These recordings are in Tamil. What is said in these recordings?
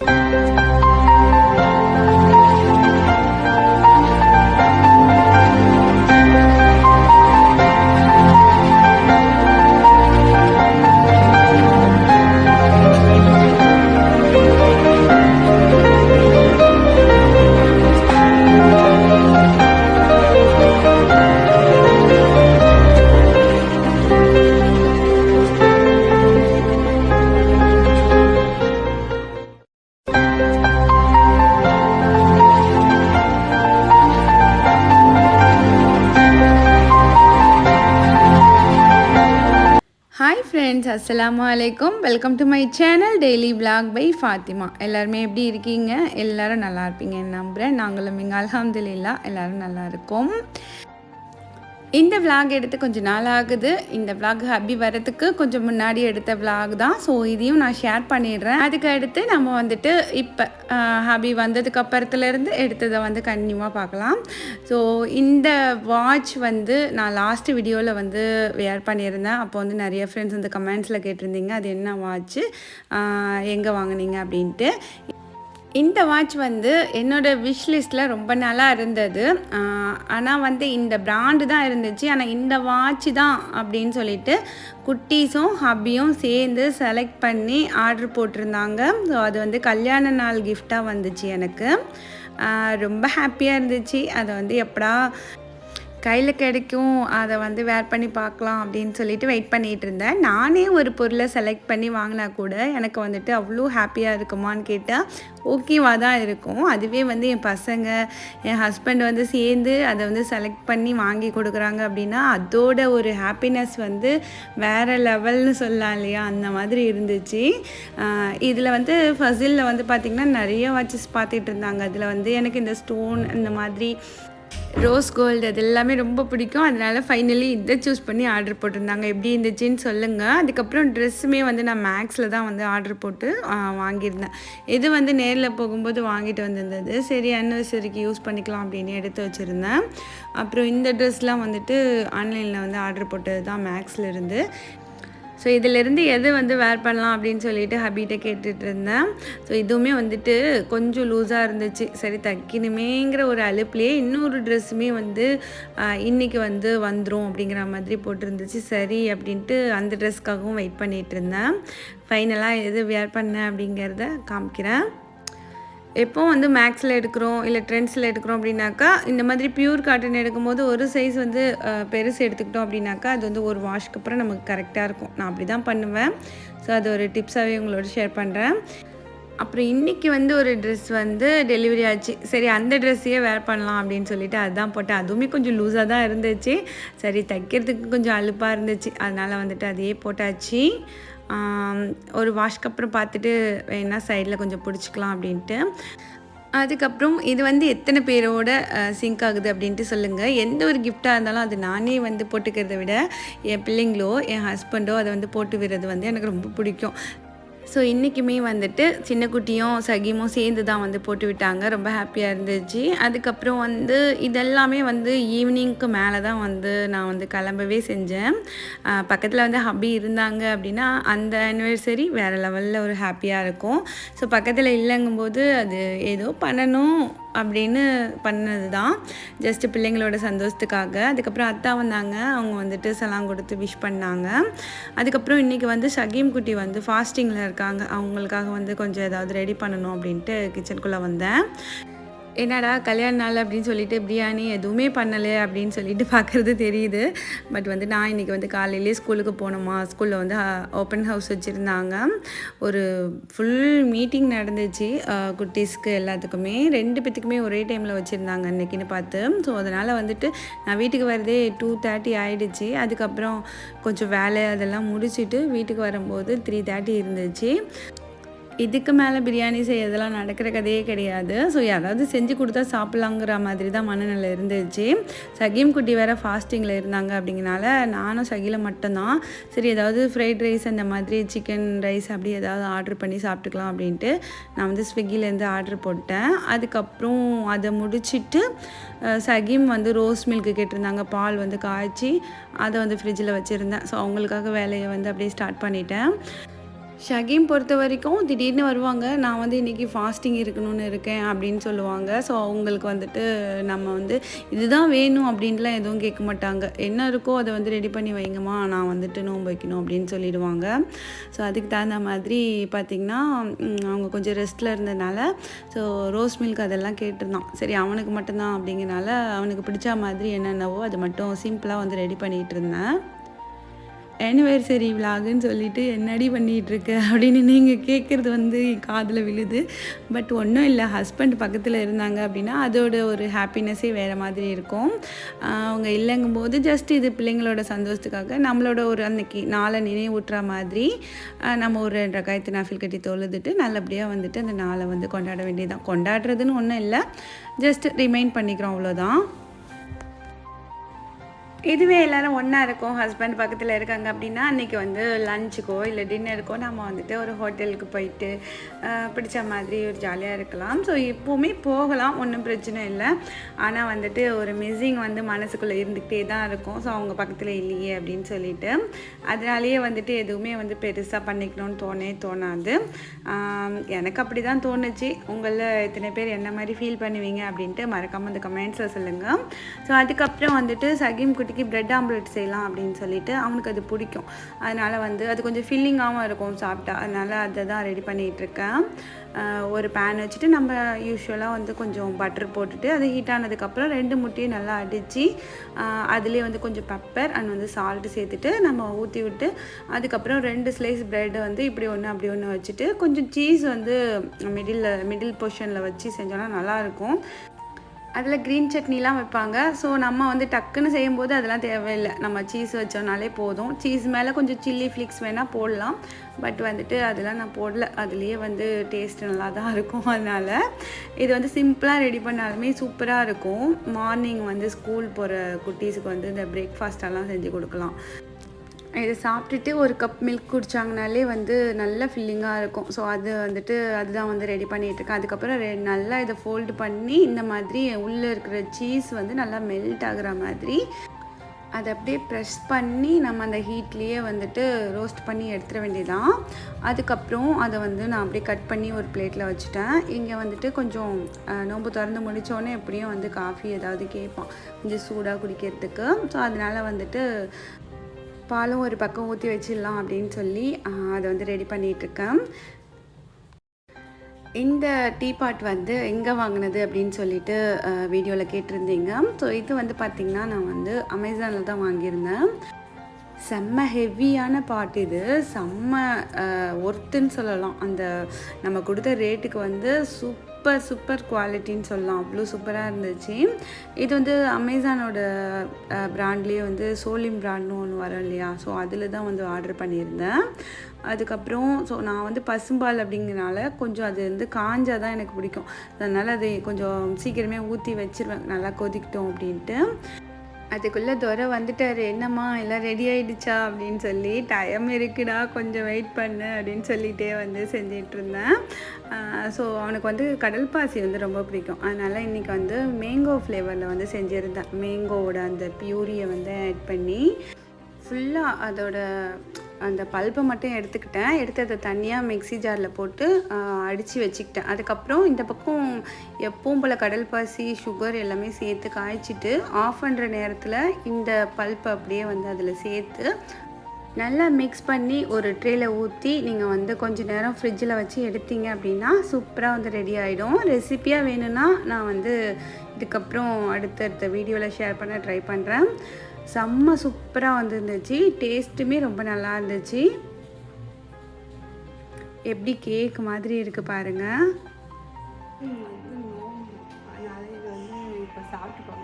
you. ஹாய் ஃப்ரெண்ட்ஸ் அஸ்லாம் அலைக்கும் welcome to my channel daily vlog by Fathima எல்லாருமே எப்படி இருக்கீங்க? எல்லோரும் நல்லா இருப்பீங்கன்னு நம்புகிறேன் நாங்களும் இங்கே அல்ஹம்துலில்லா எல்லோரும் நல்லா இருக்கோம். இந்த விளாக் எடுத்து கொஞ்சம் நாள் ஆகுது இந்த விளாக் ஹபி வரதுக்கு கொஞ்சம் முன்னாடி எடுத்த விளாக் தான். ஸோ இதையும் நான் ஷேர் பண்ணிடுறேன். அதுக்கு அடுத்து நம்ம வந்துட்டு இப்போ ஹபி வந்ததுக்கு அப்புறத்துலேருந்து எடுத்ததை வந்து கண்டினியூவாக பார்க்கலாம். ஸோ இந்த வாட்ச் வந்து நான் லாஸ்ட் வீடியோவில் வந்து வேர் பண்ணியிருந்தேன். அப்போ வந்து நிறைய ஃப்ரெண்ட்ஸ் வந்து கமெண்ட்ஸில் கேட்டிருந்தீங்க அது என்ன வாட்ச்சு எங்கே வாங்குனீங்க? அப்படின்ட்டு. இந்த வாட்ச் வந்து என்னோடய விஷ் லிஸ்ட்டில் ரொம்ப நாளாக இருந்தது. ஆனால் வந்து இந்த பிராண்டு தான் இருந்துச்சு. ஆனால் இந்த வாட்ச் தான் அப்படின்னு சொல்லிட்டு குட்டீஸும் ஹப்பியும் சேர்ந்து செலக்ட் பண்ணி ஆர்டர் போட்டிருந்தாங்க. ஸோ அது வந்து கல்யாண நாள் கிஃப்டாக வந்துச்சு எனக்கு. ரொம்ப ஹாப்பியாக இருந்துச்சு. அதை வந்து எப்படா கையில் கிடைக்கும். அதை வந்து வேர் பண்ணி பார்க்கலாம் அப்படின்னு சொல்லிட்டு வெயிட் பண்ணிகிட்டு இருந்தேன். நானே ஒரு பொருளை செலக்ட் பண்ணி வாங்கினா கூட எனக்கு வந்துட்டு அவ்வளோ ஹாப்பியாக இருக்குமான்னு கேட்டால் ஓகேவாக தான் இருக்கும். அதுவே வந்து என் பசங்க என் ஹஸ்பண்ட் வந்து சேர்ந்து அதை வந்து செலக்ட் பண்ணி வாங்கி கொடுக்குறாங்க அப்படின்னா அதோட ஒரு ஹாப்பினஸ் வந்து வேறு லெவல்னு சொல்லலாம் இல்லையா? அந்த மாதிரி இருந்துச்சு. இதில் வந்து ஃபசிலில் வந்து பார்த்திங்கன்னா நிறைய வாட்சஸ் பார்த்துட்டு இருந்தாங்க. அதில் வந்து எனக்கு இந்த ஸ்டோன் இந்த மாதிரி ரோஸ் கோல்டு அது எல்லாமே ரொம்ப பிடிக்கும். அதனால் ஃபைனலி இதை சூஸ் பண்ணி ஆர்டர் போட்டிருந்தாங்க. எப்படி இருந்துச்சுன்னு சொல்லுங்கள் அதுக்கப்புறம் ட்ரெஸ்ஸுமே வந்து நான் மேக்ஸில் தான் வந்து ஆர்டர் போட்டு வாங்கியிருந்தேன். இது வந்து நேரில் போகும்போது வாங்கிட்டு வந்திருந்தது. சரி அனிவர்சரிக்கு யூஸ் பண்ணிக்கலாம் அப்படின்னு எடுத்து வச்சுருந்தேன். அப்புறம் இந்த ட்ரெஸ்லாம் வந்துட்டு ஆன்லைனில் வந்து ஆர்டர் போட்டது தான் மேக்ஸில் இருந்து. ஸோ இதிலிருந்து எது வந்து வேர் பண்ணலாம் அப்படின்னு சொல்லிட்டு ஹபிகிட்ட கேட்டுட்டு இருந்தேன் ஸோ இதுவுமே வந்துட்டு கொஞ்சம் லூஸாக இருந்துச்சு. சரி தைக்கணுமேங்கிற ஒரு அழுப்புலேயே இன்னொரு ட்ரெஸ்ஸுமே வந்து இன்றைக்கி வந்து வந்துடும் அப்படிங்கிற மாதிரி போட்டிருந்துச்சு. சரி அப்படின்ட்டு அந்த ட்ரெஸ்க்காகவும் வெயிட் பண்ணிகிட்டு இருந்தேன் ஃபைனலாக எது வேர் பண்ணேன் அப்படிங்கிறத காமிக்கிறேன். எப்போ வந்து மேக்ஸில் எடுக்கிறோம் இல்லை ட்ரெண்ட்ஸில் எடுக்கிறோம் அப்படின்னாக்கா இந்த மாதிரி பியூர் காட்டன் எடுக்கும்போது ஒரு சைஸ் வந்து பெருசு எடுத்துக்கிட்டோம் அப்படின்னாக்கா அது வந்து ஒரு வாஷ்க்கு அப்புறம் நமக்கு கரெக்டாக இருக்கும். நான் அப்படி தான் பண்ணுவேன். ஸோ அது ஒரு டிப்ஸாகவே உங்களோட ஷேர் பண்ணுறேன் அப்புறம் இன்றைக்கி வந்து ஒரு ட்ரெஸ் வந்து டெலிவரி ஆச்சு. சரி அந்த ட்ரெஸ்ஸையே வேர் பண்ணலாம் அப்படின்னு சொல்லிட்டு அதுதான் போட்டேன். அதுவுமே கொஞ்சம் லூஸாக தான் இருந்துச்சு. சரி தைக்கிறதுக்கு கொஞ்சம் அலுப்பாக இருந்துச்சு. அதனால் வந்துட்டு அதையே போட்டாச்சு. ஒரு வாஷ்க்கு அப்புறம் பார்த்துட்டு வேணால் சைடில் கொஞ்சம் பிடிச்சிக்கலாம் அப்படின்ட்டு. அதுக்கப்புறம் இது வந்து எத்தனை பேரோட சிங்க் ஆகுது அப்படின்ட்டு சொல்லுங்கள் எந்த ஒரு கிஃப்டாக இருந்தாலும் அது நானே வந்து போட்டுக்கிறத விட என் பிள்ளைங்களோ என் ஹஸ்பண்டோ அதை வந்து போட்டு விடுறது வந்து எனக்கு ரொம்ப பிடிக்கும். ஸோ இன்றைக்குமே வந்துட்டு சின்ன குட்டியும் சகிமும் சேர்ந்து தான் வந்து போட்டு விட்டாங்க. ரொம்ப ஹாப்பியாக இருந்துச்சு. அதுக்கப்புறம் வந்து இதெல்லாமே வந்து ஈவினிங்க்கு மேலே தான் வந்து நான் வந்து கிளம்பவே செஞ்சேன். பக்கத்தில் வந்து ஹப்பி இருந்தாங்க அப்படின்னா அந்த அனிவர்சரி வேறு லெவலில் ஒரு ஹாப்பியாக இருக்கும். ஸோ பக்கத்தில் இல்லைங்கும்போது அது ஏதோ பண்ணணும். அப்படின்னு பண்ணது தான் ஜஸ்ட்டு பிள்ளைங்களோட சந்தோஷத்துக்காக. அதுக்கப்புறம் அத்தா வந்தாங்க. அவங்க வந்துட்டு சலாம் கொடுத்து விஷ் பண்ணாங்க. அதுக்கப்புறம் இன்றைக்கி வந்து ஷகீம் குட்டி வந்து ஃபாஸ்டிங்கில் இருக்காங்க. அவங்களுக்காக வந்து கொஞ்சம் ஏதாவது ரெடி பண்ணணும் அப்படின்ட்டு கிச்சனுக்குள்ளே வந்தேன். என்னடா கல்யாண நாள் அப்படின்னு சொல்லிட்டு பிரியாணி எதுவுமே பண்ணலை அப்படின்னு சொல்லிட்டு பார்க்குறது தெரியுது. பட் வந்து நான் இன்றைக்கி வந்து காலையிலே ஸ்கூலுக்கு போனோமா? ஸ்கூலில் வந்து ஓப்பன் ஹவுஸ் வச்சுருந்தாங்க. ஒரு ஃபுல் மீட்டிங் நடந்துச்சு. குட்டீஸ்க்கு எல்லாத்துக்குமே. ரெண்டு பேத்துக்குமே ஒரே டைமில் வச்சுருந்தாங்க அன்னைக்குன்னு பார்த்து. ஸோ அதனால் வந்துட்டு நான் வீட்டுக்கு வரதே டூ தேர்ட்டி ஆகிடுச்சு அதுக்கப்புறம் கொஞ்சம் வேலை அதெல்லாம் முடிச்சுட்டு வீட்டுக்கு வரும்போது த்ரீ தேர்ட்டி இருந்துச்சு. இதுக்கு மேலே பிரியாணி செய்யறதெல்லாம் நடக்கிற கதையே கிடையாது. ஸோ யாராவது செஞ்சு கொடுத்தா சாப்பிட்லாங்கிற மாதிரி தான் மனநிலை இருந்துச்சு. சகீம் குட்டி வேறு ஃபாஸ்டிங்கில் இருந்தாங்க அப்படிங்கனால நானும் சகில மட்டும்தான். சரி ஏதாவது ஃப்ரைட் ரைஸ் அந்த மாதிரி சிக்கன் ரைஸ் அப்படி ஏதாவது ஆர்டர் பண்ணி சாப்பிட்டுக்கலாம் அப்படின்ட்டு நான் வந்து ஸ்விக்கிலேருந்து ஆர்டர் போட்டேன். அதுக்கப்புறம் அதை முடிச்சுட்டு சகிம் சகீம் வந்து ரோஸ் மில்க்கு கேட்டிருந்தாங்க. பால் வந்து காய்ச்சி அதை வந்து ஃப்ரிட்ஜில் வச்சுருந்தேன். ஸோ அவங்களுக்காக வேலையை வந்து அப்படியே ஸ்டார்ட் பண்ணிட்டேன். ஷகீம் பொறுத்த வரைக்கும் திடீர்னு வருவாங்க நான் வந்து இன்றைக்கி ஃபாஸ்டிங் இருக்கணும்னு இருக்கேன் அப்படின்னு சொல்லுவாங்க. ஸோ அவங்களுக்கு வந்துட்டு நம்ம வந்து இதுதான் வேணும் அப்படின்லாம் எதுவும் கேட்க மாட்டாங்க. என்ன இருக்கோ அதை வந்து ரெடி பண்ணி வைங்கம்மா நான் வந்துட்டு நோன்பு வைக்கணும் அப்படின்னு சொல்லிடுவாங்க. ஸோ அதுக்கு தகுந்த மாதிரி பார்த்திங்கன்னா அவங்க கொஞ்சம் ரெஸ்ட்டில் இருந்ததுனால ஸோ ரோஸ் மில்க் அதெல்லாம் கேட்டிருந்தான். சரி அவனுக்கு மட்டும்தான் அப்படிங்கிறனால அவனுக்கு பிடிச்ச மாதிரி என்னென்னவோ அது மட்டும் சிம்பிளாக வந்து ரெடி பண்ணிகிட்டு இருந்தேன். ஆனிவர்சரி விலாகுன்னு சொல்லிட்டு என்னடி பண்ணிகிட்டுருக்கு அப்படின்னு நீங்கள் கேட்குறது வந்து காதில் விழுது. பட் ஒன்றும் இல்லை ஹஸ்பண்ட் பக்கத்தில் இருந்தாங்க அப்படின்னா அதோட ஒரு ஹாப்பினஸ்ஸே வேறு மாதிரி இருக்கும். அவங்க அவங்க இல்லைங்கும்போது ஜஸ்ட் இது பிள்ளைங்களோட சந்தோஷத்துக்காக நம்மளோட ஒரு அன்னைக்கு நாளை நினைவூட்டுற மாதிரி நம்ம ஒரு ரெண்டரை காயத்து நாஃபில் கட்டி தொழுதுட்டு நல்லபடியாக வந்துட்டு அந்த நாளை வந்து கொண்டாட வேண்டியதுதான். கொண்டாடுறதுன்னு ஒன்றும் இல்லை ஜஸ்ட் ரிமைண்ட் பண்ணிக்கிறோம் அவ்வளோதான் இதுவே எல்லாரும் ஒன்றா இருக்கோம் ஹஸ்பண்ட் பக்கத்தில் இருக்காங்க அப்படின்னா அன்றைக்கி வந்து லஞ்சுக்கோ இல்லை டின்னருக்கோ நம்ம வந்துட்டு ஒரு ஹோட்டலுக்கு போயிட்டு பிடிச்ச மாதிரி ஒரு ஜாலியாக இருக்கலாம். ஸோ எப்போவுமே போகலாம் ஒன்றும் பிரச்சனை இல்லை. ஆனால் வந்துட்டு ஒரு மிஸ்ஸிங் வந்து மனசுக்குள்ளே இருந்துக்கிட்டே தான் இருக்கும். ஸோ அவங்க பக்கத்தில் இல்லையே அப்படின்னு சொல்லிட்டு. அதனாலேயே வந்துட்டு எதுவுமே வந்து பெருசாக பண்ணிக்கணும்னு தோணே தோணாது. எனக்கு அப்படி தான் தோணுச்சு. உங்களில் எத்தனை பேர் என்ன மாதிரி ஃபீல் பண்ணுவீங்க அப்படின்ட்டு மறக்காமல் அந்த கமெண்ட்ஸில் சொல்லுங்கள் ஸோ அதுக்கப்புறம் வந்துட்டு சகீம் குட்டிக்கு ப்ரெட் ஆம்லெட் செய்யலாம் அப்படின்னு சொல்லிட்டு அவனுக்கு அது பிடிக்கும். அதனால் வந்து அது கொஞ்சம் ஃபில்லிங்காகவும் இருக்கும் சாப்பிட்டா. அதனால் அதை தான் ரெடி பண்ணிகிட்ருக்கேன் ஒரு பேன் வச்சுட்டு நம்ம யூஸ்வலாக வந்து கொஞ்சம் பட்டர் போட்டுட்டு அது ஹீட் ஆனதுக்கப்புறம் ரெண்டு முட்டையும் நல்லா அடித்து அதுலேயே வந்து கொஞ்சம் பெப்பர் அண்ட் வந்து சால்ட்டு சேர்த்துட்டு நம்ம ஊற்றி விட்டு அதுக்கப்புறம் ரெண்டு ஸ்லைஸ் ப்ரெட்டை வந்து இப்படி ஒன்று அப்படி ஒன்று வச்சுட்டு கொஞ்சம் சீஸ் வந்து மிடில் மிடில் பொசிஷனில் வச்சு செஞ்சோன்னா நல்லாயிருக்கும் அதில் க்ரீன் சட்னிலாம் வைப்பாங்க. ஸோ நம்ம வந்து டக்குன்னு செய்யும்போது அதெல்லாம் தேவையில்லை. நம்ம சீஸ் வச்சோம்னாலே போதும். சீஸ் மேலே கொஞ்சம் சில்லி ஃப்ளிக்ஸ் வேணால் போடலாம். பட் வந்துட்டு அதெல்லாம் நான் போடல. அதுலேயே வந்து டேஸ்ட் நல்லா தான் இருக்கும் அதனால். இது வந்து சிம்பிளாக ரெடி பண்ணாலுமே சூப்பராக இருக்கும். மார்னிங் வந்து ஸ்கூல் போகிற குட்டீஸுக்கு வந்து இந்த பிரேக்ஃபாஸ்டெல்லாம் செஞ்சு கொடுக்கலாம். இதை சாப்பிட்டுட்டு ஒரு கப் மில்க் குடித்தாங்கனாலே வந்து நல்ல ஃபில்லிங்காக இருக்கும். ஸோ அது வந்துட்டு அதுதான் வந்து ரெடி பண்ணிகிட்ருக்கேன் அதுக்கப்புறம் ரெ நல்லா இதை ஃபோல்டு பண்ணி இந்த மாதிரி உள்ளே இருக்கிற சீஸ் வந்து நல்லா மெல்ட் ஆகுற மாதிரி அதை அப்படியே ப்ரெஸ் பண்ணி நம்ம அந்த ஹீட்லேயே வந்துட்டு ரோஸ்ட் பண்ணி எடுத்துட வேண்டியதான் அதுக்கப்புறம் அதை வந்து நான் அப்படியே கட் பண்ணி ஒரு பிளேட்டில் வச்சுட்டேன். இங்கே வந்துட்டு கொஞ்சம் நோம்பு நோன்பு திறந்து முடித்தோடனே எப்படியும் வந்து காஃபி ஏதாவது கேட்பான். கொஞ்சம் சூடாக குடிக்கிறதுக்கு. ஸோ அதனால் வந்துட்டு பாலும் ஒரு பக்கம் ஊற்றி வச்சிடலாம் அப்படின்னு சொல்லி அதை வந்து ரெடி பண்ணிகிட்ருக்கேன் இந்த டீ பாட் வந்து எங்கே வாங்கினது அப்படின்னு சொல்லிட்டு வீடியோவில் கேட்டிருந்தீங்க. ஸோ இது வந்து பார்த்திங்கன்னா நான் வந்து அமேசானில் தான் வாங்கியிருந்தேன். செம்ம ஹெவியான பாட் இது. செம்ம ஒர்த்துன்னு சொல்லலாம். அந்த நம்ம கொடுத்த ரேட்டுக்கு வந்து சூப் சூப்பர் சூப்பர் குவாலிட்டின்னு சொல்லலாம். அவ்வளோ சூப்பராக இருந்துச்சு. இது வந்து அமேசானோட ப்ராண்ட்லேயே வந்து சோலிம் ப்ராண்ட்னு ஒன்று வரும் இல்லையா? ஸோ அதில் தான் வந்து ஆர்டர் பண்ணியிருந்தேன். அதுக்கப்புறம் ஸோ நான் வந்து பசும்பால் அப்படிங்கிறனால கொஞ்சம் அது வந்து காஞ்சால் தான் எனக்கு பிடிக்கும். அதனால் அதை கொஞ்சம் சீக்கிரமே ஊற்றி வச்சிருவேன். நல்லா கொதிக்கட்டும் அப்படின்ட்டு. அதுக்குள்ளே துரை வந்துட்டார். என்னம்மா எல்லாம் ரெடி ஆயிடுச்சா? அப்படின்னு சொல்லி டைம் இருக்குடா கொஞ்சம் வெயிட் பண்ணு அப்படின்னு சொல்லிகிட்டே வந்து செஞ்சிட்ருந்தேன் ஸோ அவனுக்கு வந்து கடல் பாசி வந்து ரொம்ப பிடிக்கும். அதனால் இன்றைக்கி வந்து மேங்கோ ஃப்ளேவரில் வந்து செஞ்சுருந்தேன். மேங்கோவோட அந்த பியூரியை வந்து ஆட் பண்ணி ஃபுல்லாக அதோட அந்த பல்ப்பை மட்டும் எடுத்துக்கிட்டேன். எடுத்து அதை தனியாக மிக்ஸி ஜாரில் போட்டு அடித்து வச்சுக்கிட்டேன். அதுக்கப்புறம் இந்த பக்கம் எப்பவும் போல் கடல் பாசி சுகர் எல்லாமே சேர்த்து காய்ச்சிட்டு ஆஃப் பண்ணுற நேரத்தில் இந்த பல்ப்பை அப்படியே வந்து அதில் சேர்த்து நல்லா மிக்ஸ் பண்ணி ஒரு ட்ரேயில் ஊற்றி நீங்கள் வந்து கொஞ்ச நேரம் ஃப்ரிட்ஜில் வச்சு எடுத்தீங்க அப்படின்னா சூப்பராக வந்து ரெடி ஆகிடும் ரெசிப்பியாக வேணும்னா நான் வந்து இதுக்கப்புறம் அடுத்தடுத்த வீடியோவில் ஷேர் பண்ண ட்ரை பண்ணுறேன் செம்ம சூப்பராக வந்துருந்துச்சு. டேஸ்ட்டுமே ரொம்ப நல்லா இருந்துச்சு. எப்படி கேக் மாதிரி இருக்குது பாருங்கள் இப்போ சாப்பிட்டு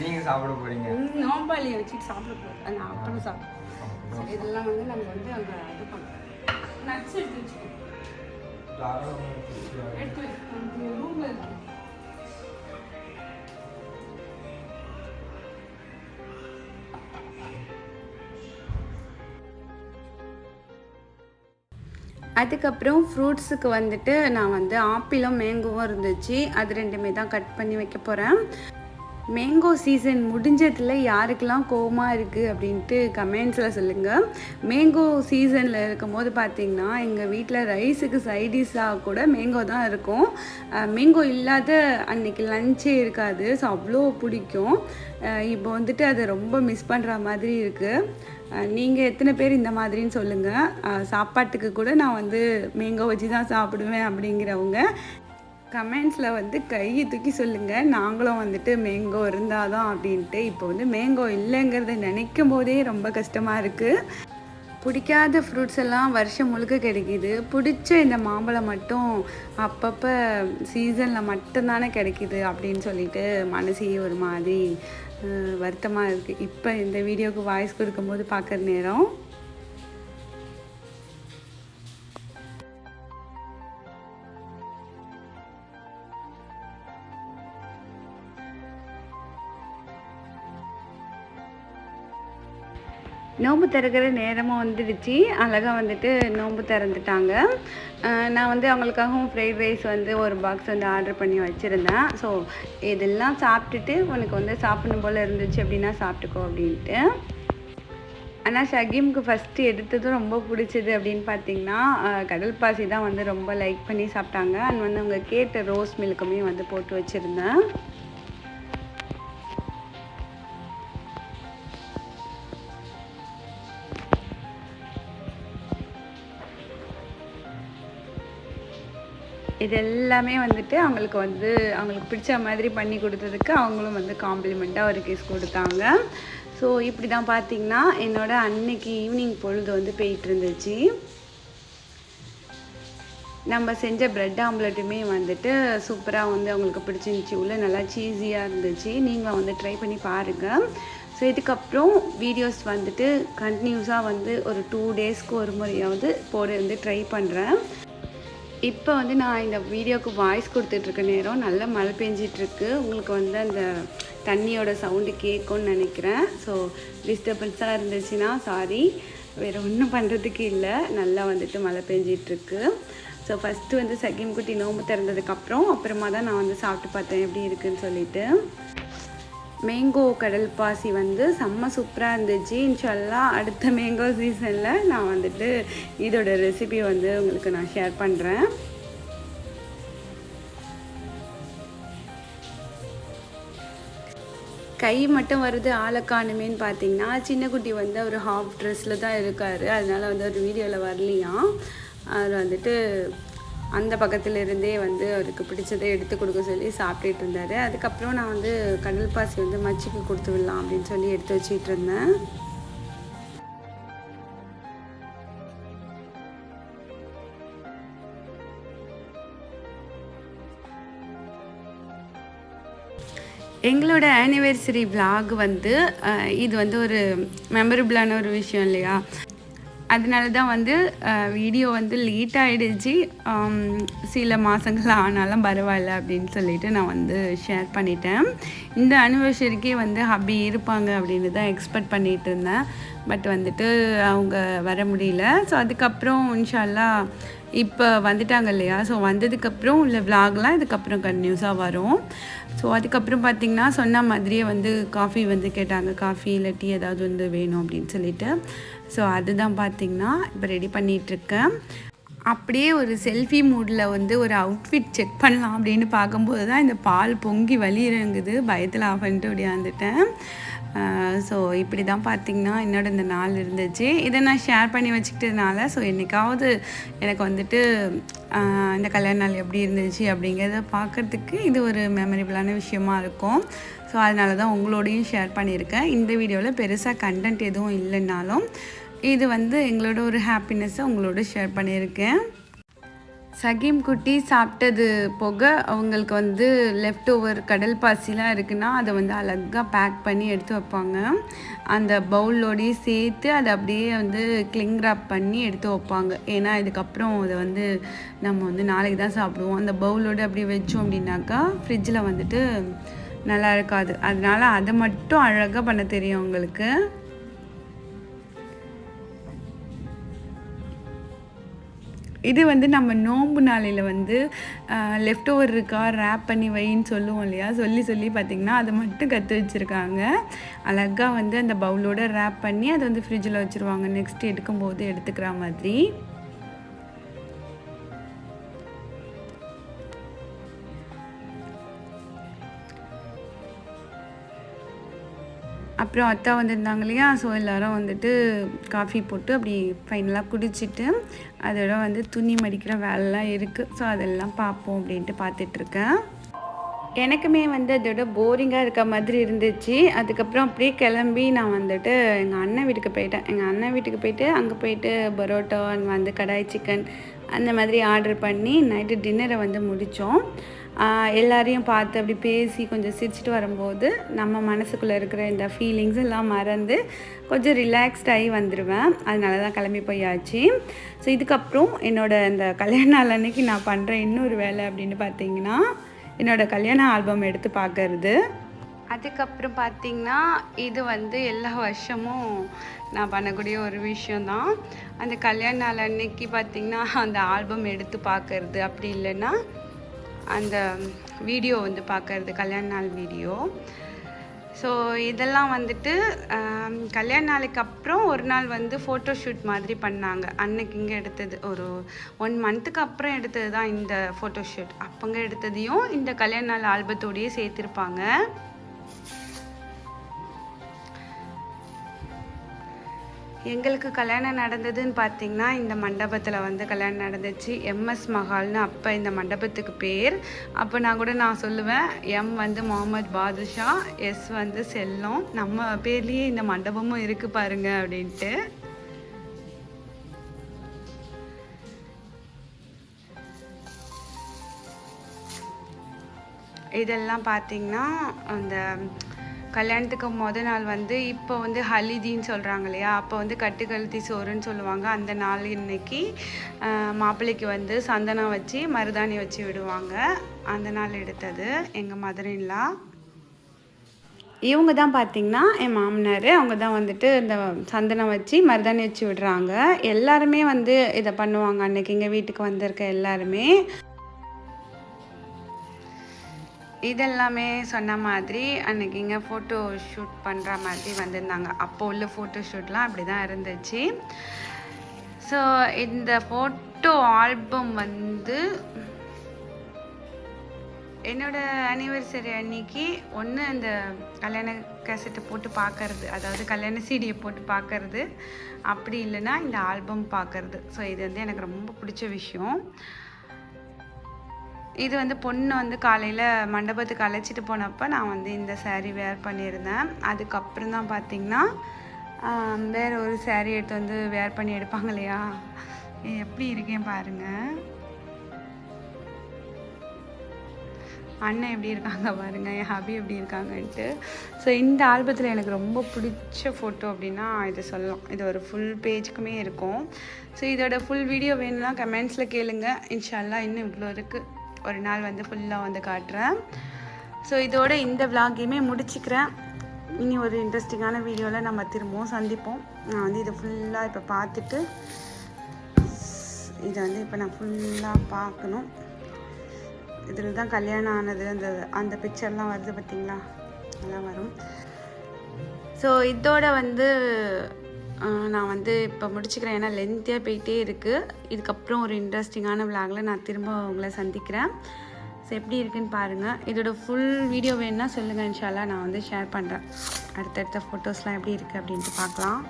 நீங்க சாப்பிட போறீங்க. நோம்பாளியை வச்சுட்டு சாப்பிட போகிறேன் நான் அப்புறம் சாப்பிட்டேன் இதெல்லாம் வந்து நம்ம வந்து அங்கே இது பண்ணுறோம் நட்ஸ் எடுத்து வச்சுக்கோங்க. எடுத்து ரூமில் இருக்கு. அதுக்கப்புறம் ஃப்ரூட்ஸுக்கு வந்துட்டு நான் வந்து ஆப்பிளும் மேங்கோவும் இருந்துச்சு. அது ரெண்டுமே தான் கட் பண்ணி வைக்க போகிறேன் மேங்கோ சீசன் முடிஞ்சதில் யாருக்கெல்லாம் கோவமாக இருக்குது அப்படின்ட்டு கமெண்ட்ஸில் சொல்லுங்கள் மேங்கோ சீசனில் இருக்கும் போது பார்த்திங்கன்னா எங்கள் வீட்டில் ரைஸுக்கு சைடிஷாக கூட மேங்கோ தான் இருக்கும். மேங்கோ இல்லாத அன்னைக்கு லஞ்சே இருக்காது. ஸோ அவ்வளோ பிடிக்கும். இப்போ வந்துட்டு அதை ரொம்ப மிஸ் பண்ணுற மாதிரி இருக்குது நீங்கள் எத்தனை பேர் இந்த மாதிரின்னு சொல்லுங்கள் சாப்பாட்டுக்கு கூட நான் வந்து மேங்கோ வச்சு தான் சாப்பிடுவேன் அப்படிங்கிறவங்க கமெண்ட்ஸில் வந்து கையை தூக்கி சொல்லுங்கள் நாங்களும் வந்துட்டு மேங்கோ இருந்தால் தான் அப்படின்ட்டு. இப்போ வந்து மேங்கோ இல்லைங்கிறத நினைக்கும் போதே ரொம்ப கஷ்டமாக இருக்குது பிடிக்காத ஃப்ரூட்ஸ் எல்லாம் வருஷம் முழுக்க கிடைக்கிது. பிடிச்ச இந்த மாம்பழம் மட்டும் அப்பப்போ சீசனில் மட்டும்தானே கிடைக்கிது அப்படின்னு சொல்லிட்டு மனசே ஒரு மாதிரி வருத்தமாக இருக்குது இப்போ இந்த வீடியோவுக்கு வாய்ஸ் கொடுக்கும்போது பார்க்குற நேரம் நோன்பு திறக்கிற நேரமும் வந்துடுச்சு. அழகாக வந்துட்டு நோன்பு திறந்துட்டாங்க. நான் வந்து அவங்களுக்காகவும் ஃப்ரைட் ரைஸ் வந்து ஒரு பாக்ஸ் வந்து ஆர்டர் பண்ணி வச்சுருந்தேன். ஸோ இதெல்லாம் சாப்பிட்டுட்டு உனக்கு வந்து சாப்பிடணும் போல் இருந்துச்சு அப்படின்னா சாப்பிட்டுக்கோ அப்படின்ட்டு. ஆனால் ஷகீமுக்கு ஃபஸ்ட்டு எடுத்ததும் ரொம்ப பிடிச்சது அப்படின்னு பார்த்தீங்கன்னா கடல் பாசி தான் வந்து ரொம்ப லைக் பண்ணி சாப்பிட்டாங்க. அண்ட் வந்து அவங்க கேட்ட ரோஸ் மில்க்குமே வந்து போட்டு வச்சுருந்தேன். இது எல்லாமே வந்துட்டு அவங்களுக்கு வந்து அவங்களுக்கு பிடிச்ச மாதிரி பண்ணி கொடுத்ததுக்கு அவங்களும் வந்து காம்ப்ளிமெண்ட்டாக ஒரு கேஸ் கொடுத்தாங்க. ஸோ இப்படி தான் பார்த்தீங்கன்னா என்னோடய அன்னைக்கு ஈவினிங் பொழுது வந்து போயிட்டு இருந்துச்சு நம்ம செஞ்ச ப்ரெட் ஆம்லெட்டுமே வந்துட்டு சூப்பராக வந்து அவங்களுக்கு பிடிச்சிருந்துச்சி. உள்ளே நல்லா சீஸியாக இருந்துச்சு. நீங்களும் வந்து ட்ரை பண்ணி பாருங்கள் ஸோ இதுக்கப்புறம் வீடியோஸ் வந்துட்டு கண்டினியூஸாக வந்து ஒரு டூ டேஸ்க்கு ஒரு முறையாவது போட வந்து ட்ரை பண்ணுறேன் இப்போ வந்து நான் இந்த வீடியோக்கு வாய்ஸ் கொடுத்துட்ருக்க நேரம் நல்லா மழை பெஞ்சிட்ருக்கு. உங்களுக்கு வந்து அந்த தண்ணியோட சவுண்டு கேட்கும்னு நினைக்கிறேன். ஸோ டிஸ்டர்பன்ஸாக இருந்துச்சுன்னா சாரி வேறு ஒன்றும் பண்ணுறதுக்கு இல்லை. நல்லா வந்துட்டு மழை பெஞ்சிட்ருக்கு. ஸோ ஃபஸ்ட்டு வந்து சகிம் குட்டி நோம்பு திறந்ததுக்கப்புறம் அப்புறமா தான் நான் வந்து சாப்பிட்டு பார்த்தேன். எப்படி இருக்குன்னு சொல்லிட்டு. மேங்கோ கடல் பாசி வந்து செம்ம சூப்பராக இருந்துச்சு. இன்ஷல்லா அடுத்த மேங்கோ சீசனில் நான் வந்துட்டு இதோட ரெசிபி வந்து உங்களுக்கு நான் ஷேர் பண்ணுறேன் கை மட்டும் வருது ஆளை காணுமேன்னு பார்த்தீங்கன்னா சின்ன குட்டி வந்து ஒரு ஹாஃப் ட்ரெஸ்ஸில் தான் இருக்கார். அதனால வந்து ஒரு வீடியோவில் வரலையாம். அவர் வந்துட்டு அந்த பக்கத்துல இருந்தே வந்து அவருக்கு பிடிச்சதை எடுத்து கொடுக்க சொல்லி சாப்பிட்டுட்டு இருந்தார். அதுக்கப்புறம் நான் வந்து கடல் பாசி வந்து மச்சிக்கு கொடுத்து விடலாம் அப்படின்னு சொல்லி எடுத்து வச்சிட்டு இருந்தேன். எங்களோட ஆனிவர்சரி விலாக் வந்து அஹ், இது வந்து ஒரு மெமரபிளான ஒரு விஷயம் இல்லையா? அதனால தான் வந்து வீடியோ வந்து லேட் ஆகிடுச்சு சில மாதங்கள் ஆனாலும் பரவாயில்ல அப்படின்னு சொல்லிட்டு நான் வந்து ஷேர் பண்ணிட்டேன். இந்த அனிவர்சரிக்கே வந்து ஹப்பி இருப்பாங்க அப்படின்னு தான் எக்ஸ்பெக்ட் பண்ணிட்டு இருந்தேன். பட் வந்துட்டு அவங்க வர முடியல. ஸோ அதுக்கப்புறம் இன்ஷால்லா இப்போ வந்துட்டாங்க இல்லையா? ஸோ வந்ததுக்கப்புறம் உள்ள விலாக்லாம் இதுக்கப்புறம் கன்டினியூஸாக வரும். ஸோ அதுக்கப்புறம் பார்த்திங்கன்னா சொன்ன மாதிரியே வந்து காஃபி வந்து கேட்டாங்க. காஃபி இல்லை டீ ஏதாவது வந்து வேணும் அப்படின்னு சொல்லிட்டு. ஸோ அதுதான் பார்த்திங்கன்னா இப்போ ரெடி பண்ணிகிட்ருக்கேன் அப்படியே ஒரு செல்ஃபி மூடில் வந்து ஒரு அவுட்ஃபிட் செக் பண்ணலாம் அப்படின்னு பார்க்கும்போது தான் இந்த பால் பொங்கி வலி இறங்குது பயத்தில் ஆஃப் பண்ணிட்டு ஓடியாந்துட்டேன் ஸோ இப்படி தான் பார்த்திங்கன்னா என்னோட இந்த நாள் இருந்துச்சு. இதை நான் ஷேர் பண்ணி வச்சுக்கிட்டதுனால ஸோ என்றைக்காவது எனக்கு வந்துட்டு இந்த கல்யாண நாள் எப்படி இருந்துச்சு அப்படிங்கிறத பார்க்குறதுக்கு இது ஒரு மெமரபிளான விஷயமா இருக்கும். ஸோ அதனால தான் உங்களோடையும் ஷேர் பண்ணியிருக்கேன். இந்த வீடியோவில் பெருசாக கண்டென்ட் எதுவும் இல்லைன்னாலும் இது வந்து எங்களோட ஒரு ஹாப்பினஸ்ஸை உங்களோட ஷேர் பண்ணியிருக்கேன். சகீம் குட்டி சாப்பிட்டது போக அவங்களுக்கு வந்து லெஃப்ட் ஓவர் கடல் பாசிலாம் இருக்குன்னா அதை வந்து அழகாக பேக் பண்ணி எடுத்து வைப்பாங்க. அந்த பவுலோடையே சேர்த்து அதை அப்படியே வந்து கிளிங் ராப் பண்ணி எடுத்து வைப்பாங்க. ஏன்னா இதுக்கப்புறம் அதை வந்து நம்ம வந்து நாளைக்கு தான் சாப்பிடுவோம். அந்த பவுலோடு அப்படியே வச்சோம் அப்படின்னாக்கா ஃப்ரிட்ஜில் வந்துட்டு நல்லா இருக்காது. அதனால அதை மட்டும் அழகாக பண்ண தெரியும் உங்களுக்கு. இது வந்து நம்ம நோம்பு நாளையில் வந்து லெஃப்ட் ஓவர் இருக்கா ரேப் பண்ணி வைன்னு சொல்லுவோம் இல்லையா? சொல்லி சொல்லி பார்த்திங்கன்னா அதை மட்டும் கற்று வச்சுருக்காங்க. அழகாக வந்து அந்த பவுலோட ரேப் பண்ணி அதை வந்து ஃப்ரிட்ஜில் வச்சுருவாங்க. நெக்ஸ்ட் எடுக்கும்போது எடுத்துக்கிற மாதிரி. அப்புறம் அத்தா வந்திருந்தாங்க இல்லையா? ஸோ எல்லோரும் வந்துட்டு காஃபி போட்டு அப்படி ஃபைனலாக குடிச்சிட்டு அதோட வந்து துணி மடிக்கிற வேலைலாம் இருக்குது ஸோ அதெல்லாம் பார்ப்போம் அப்படின்ட்டு பார்த்துட்ருக்கேன். எனக்குமே வந்து அதோட போரிங்காக இருக்க மாதிரி இருந்துச்சு. அதுக்கப்புறம் அப்படியே கிளம்பி நான் வந்துட்டு எங்கள் அண்ணன் வீட்டுக்கு போயிட்டேன். எங்கள் அண்ணன் வீட்டுக்கு போயிட்டு அங்கே போயிட்டு பரோட்டா வந்து கடாய் சிக்கன் அந்த மாதிரி ஆர்டர் பண்ணி நைட்டு டின்னரை வந்து முடித்தோம் எல்லாரையும் பார்த்து அப்படி பேசி கொஞ்சம் சிரிச்சிட்டு வரும்போது நம்ம மனசுக்குள்ளே இருக்கிற இந்த ஃபீலிங்ஸ் எல்லாம் மறந்து கொஞ்சம் ரிலாக்ஸ்ட் ஆகி வந்துடுவேன் அதனால தான் கிளம்பி போயாச்சு. ஸோ இதுக்கப்புறம் என்னோடய இந்த கல்யாண நாள் அன்னைக்கு நான் பண்ணுற இன்னொரு வேலை அப்படின்னு பார்த்தீங்கன்னா என்னோடய கல்யாண ஆல்பம் எடுத்து பார்க்கறது. அதுக்கப்புறம் பார்த்திங்கன்னா இது வந்து எல்லா வருஷமும் நான் பண்ணக்கூடிய ஒரு விஷயந்தான் அந்த கல்யாண நாள் அன்னைக்கு பார்த்திங்கன்னா அந்த ஆல்பம் எடுத்து பார்க்கறது அப்படி இல்லைன்னா அந்த வீடியோ வந்து பார்க்கறது கல்யாண நாள் வீடியோ. ஸோ இதெல்லாம் வந்துட்டு கல்யாண நாளுக்கு அப்புறம் ஒரு நாள் வந்து ஃபோட்டோ ஷூட் மாதிரி பண்ணாங்க. அன்னைக்கு இங்கே எடுத்தது ஒரு ஒன் மந்த்துக்கு அப்புறம் எடுத்தது தான் இந்த ஃபோட்டோ ஷூட் அப்போங்க எடுத்ததையும் இந்த கல்யாண நாள் ஆல்பத்தோடையே சேர்த்துருப்பாங்க. எங்களுக்கு கல்யாணம் நடந்ததுன்னு பார்த்தீங்கன்னா இந்த மண்டபத்தில் வந்து கல்யாணம் நடந்துச்சு. எம்எஸ் மஹால்னு அப்போ இந்த மண்டபத்துக்கு பேர். அப்போ நான் கூட நான் சொல்லுவேன் எம் வந்து முகமது பாதுஷா எஸ் வந்து செல்லம். நம்ம பேர்லேயே இந்த மண்டபமும் இருக்குது பாருங்க அப்படின்ட்டு. இதெல்லாம் பார்த்தீங்கன்னா அந்த கல்யாணத்துக்கு மொதல் நாள் வந்து இப்போ வந்து ஹலிதின்னு சொல்கிறாங்க இல்லையா? அப்போ வந்து கட்டுக்கழுத்தி சோறுன்னு சொல்லுவாங்க. அந்த நாள் இன்னைக்கு மாப்பிள்ளைக்கு வந்து சந்தனம் வச்சு மருதாணி வச்சு விடுவாங்க. அந்த நாள் எடுத்தது எங்கள் மதுரையிலா இவங்க தான் பார்த்தீங்கன்னா என் மாமனார் அவங்க தான் வந்துட்டு இந்த சந்தனம் வச்சு மருதாணி வச்சு விடுறாங்க. எல்லாருமே வந்து இதை பண்ணுவாங்க அன்னைக்கு. எங்கள் வீட்டுக்கு வந்திருக்க எல்லாருமே. இதெல்லாமே சொன்ன மாதிரி அன்னைக்கு இங்கே ஃபோட்டோ ஷூட் பண்ணுற மாதிரி வந்திருந்தாங்க. அப்போ உள்ள ஃபோட்டோ ஷூட்லாம் அப்படி தான் இருந்துச்சு. ஸோ இந்த ஃபோட்டோ ஆல்பம் வந்து என்னோட அனிவர்சரி அன்னைக்கு ஒன்று அந்த கல்யாண கேசட்டை போட்டு பார்க்கறது அதாவது கல்யாண சீடியை போட்டு பார்க்கறது அப்படி இல்லைன்னா இந்த ஆல்பம் பார்க்கறது ஸோ இது வந்து எனக்கு ரொம்ப பிடிச்ச விஷயம். இது வந்து பொண்ணு வந்து காலையில் மண்டபத்துக்கு அழைச்சிட்டு போனப்போ நான் வந்து இந்த சேரீ வேர் பண்ணியிருந்தேன். அதுக்கப்புறம் தான் பார்த்தீங்கன்னா வேறு ஒரு சேரீ எடுத்து வந்து வேர் பண்ணி எடுப்பாங்க இல்லையா? எப்படி இருக்கேன் பாருங்கள் அண்ணன் எப்படி இருக்காங்க பாருங்கள் என் ஹபி எப்படி இருக்காங்கன்ட்டு. ஸோ இந்த ஆல்பத்தில் எனக்கு ரொம்ப பிடிச்ச ஃபோட்டோ அப்படின்னா இது சொல்லலாம். இது ஒரு ஃபுல் பேஜுக்குமே இருக்கும். ஸோ இதோட ஃபுல் வீடியோ வேணும்னா கமெண்ட்ஸில் கேளுங்கள் இன்ஷால்லா இன்னும் இவ்வளோ இருக்குது ஒரு நாள் வந்து ஃபுல்லாக வந்து காட்டுறேன். ஸோ இதோட இந்த விலாகையுமே முடிச்சுக்கிறேன். இனி ஒரு இன்ட்ரெஸ்டிங்கான வீடியோவில் நம்ம திரும்பவும் சந்திப்போம். நான் வந்து இதை ஃபுல்லாக இப்போ பார்த்துட்டு இதை வந்து இப்போ நான் ஃபுல்லாக பார்க்கணும். இதில் தான் கல்யாணம் ஆனது அந்த அந்த பிக்சர்லாம் வருது பார்த்திங்களா எல்லாம் வரும். ஸோ இதோட வந்து நான் வந்து இப்போ முடிச்சுக்கிறேன். ஏன்னா லென்த்தியாக போயிட்டே இருக்குது இதுக்கப்புறம் ஒரு இன்ட்ரெஸ்டிங்கான விளாகில் நான் திரும்ப உங்களை சந்திக்கிறேன். ஸோ எப்படி இருக்குன்னு பாருங்கள் இதோட ஃபுல் வீடியோ வேணுன்னா சொல்லுங்கள் இன்ஷால்லா நான் வந்து ஷேர் பண்ணுறேன் அடுத்தடுத்த ஃபோட்டோஸ்லாம் எப்படி இருக்குது அப்படின்ட்டு பார்க்கலாம்.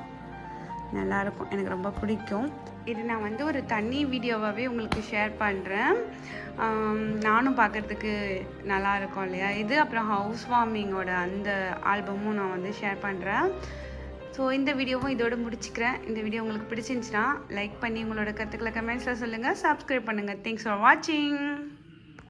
நல்லாயிருக்கும். எனக்கு ரொம்ப பிடிக்கும். இது நான் வந்து ஒரு தனி வீடியோவாகவே உங்களுக்கு ஷேர் பண்ணுறேன் நானும் பார்க்குறதுக்கு நல்லாயிருக்கும் இல்லையா? இது அப்புறம் ஹவுஸ் வார்மிங்கோட அந்த ஆல்பமும் நான் வந்து ஷேர் பண்ணுறேன் ஸோ இந்த வீடியோவும் இதோட முடிச்சுக்கிறேன். இந்த வீடியோ உங்களுக்கு பிடிச்சிருந்துச்சுன்னா லைக் பண்ணி உங்களோட கருத்துக்களை கமெண்ட்ஸில் சொல்லுங்கள் சப்ஸ்கிரைப் பண்ணுங்கள் தேங்க்ஸ் ஃபார் வாட்சிங்